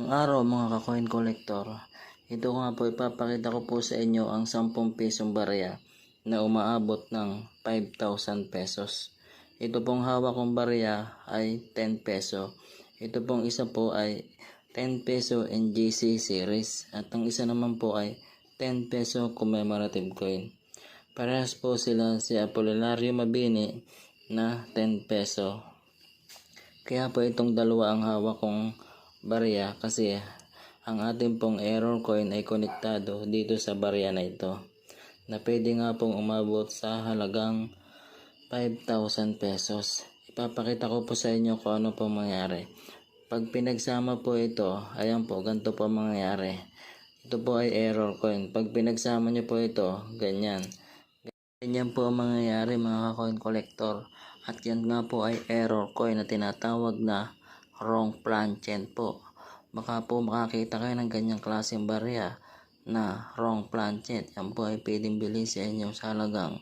Ang araw mga ka-coin collector, ito nga po ipapakita ko po sa inyo ang 10 pisong barya na umaabot ng 5,000 pesos. Ito pong hawak kong barya ay 10 peso. Ito pong isa po ay 10 peso NGC series at ang isa naman po ay 10 peso commemorative coin. Parehas po sila si Apolinario Mabini na 10 peso. Kaya po itong dalawa ang hawak kong barya kasi ang ating pong error coin ay konektado dito sa barya na ito na pwede nga pong umabot sa halagang 5,000 pesos. Ipapakita ko po sa inyo kung ano po mangyari. Pag pinagsama po ito, ayan po, ganito po mangyayari. Ito po ay error coin. Pag pinagsama nyo po ito, ganyan. Ganyan po ang mangyayari mga coin collector. At yan nga po ay error coin na tinatawag na wrong planchen po. Baka po makakita kayo ng ganyang klaseng barya na wrong planchet. Yan po ay pwedeng bilhin sa inyo sa halagang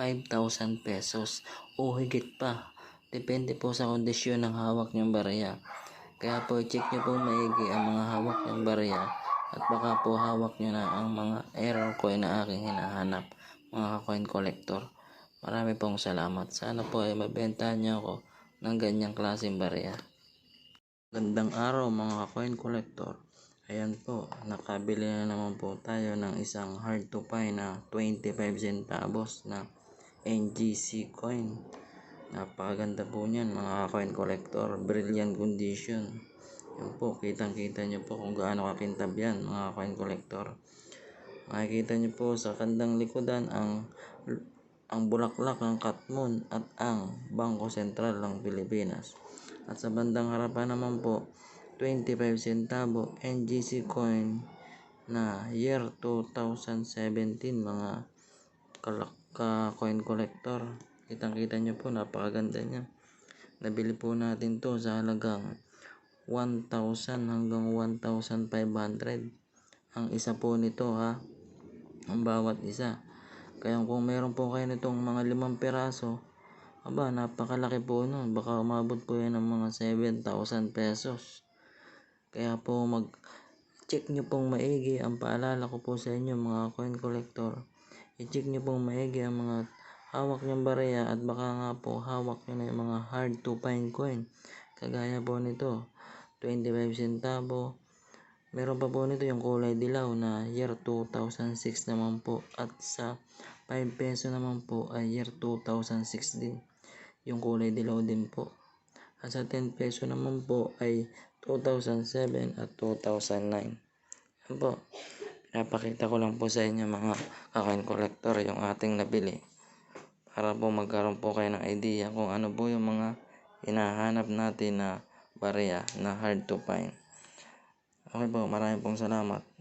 5,000 pesos o higit pa. Depende po sa kondisyon ng hawak niyong barya. Kaya po check niyo po maigi ang mga hawak niyong barya at baka po hawak niyo na ang mga error coin na aking hinahanap mga coin collector. Marami pong salamat. Sana po ay mabentahan niyo ako ng ganyang klaseng barya. Gandang araw mga coin collector. Ayan po, nakabili na naman po tayo ng isang hard to find na 25 centavos na NGC coin. Napakaganda po niyan mga coin collector. Brilliant condition. Yan po, kitang kita nyo po kung gaano kakintab yan mga coin collector. Makikita nyo po sa kandang likodan ang ang bulaklak ng Katmon at ang Bangko Sentral ng Pilipinas. At sa bandang harapan naman po, 25 centavo NGC coin na year 2017 mga ka coin collector. Kitang kita nyo po, napakaganda niya. Nabili po natin to sa halagang 1,000 hanggang 1,500. Ang isa po nito ha, ang bawat isa. Kaya kung meron po kayo nitong mga limang piraso, aba, napakalaki po nun. Baka umabot po yan ng mga 7,000 pesos. Kaya po mag check nyo pong maigi ang paalala ko po sa inyo mga coin collector. I-check nyo pong maigi ang mga hawak nyong barya at baka nga po hawak nyo na yung mga hard to find coin. Kagaya po nito, 25 centavo. Meron pa po nito yung kulay dilaw na year 2006 naman po at sa 5 peso naman po ay year 2006 din. Yung kulay dilaw din po. At sa 10 peso naman po ay 2007 at 2009. Yan po. Pinapakita ko lang po sa inyo mga kakoin collector yung ating nabili. Para po magkaroon po kayo ng idea kung ano po yung mga hinahanap natin na barya na hard to find. Okay po, maraming pong salamat.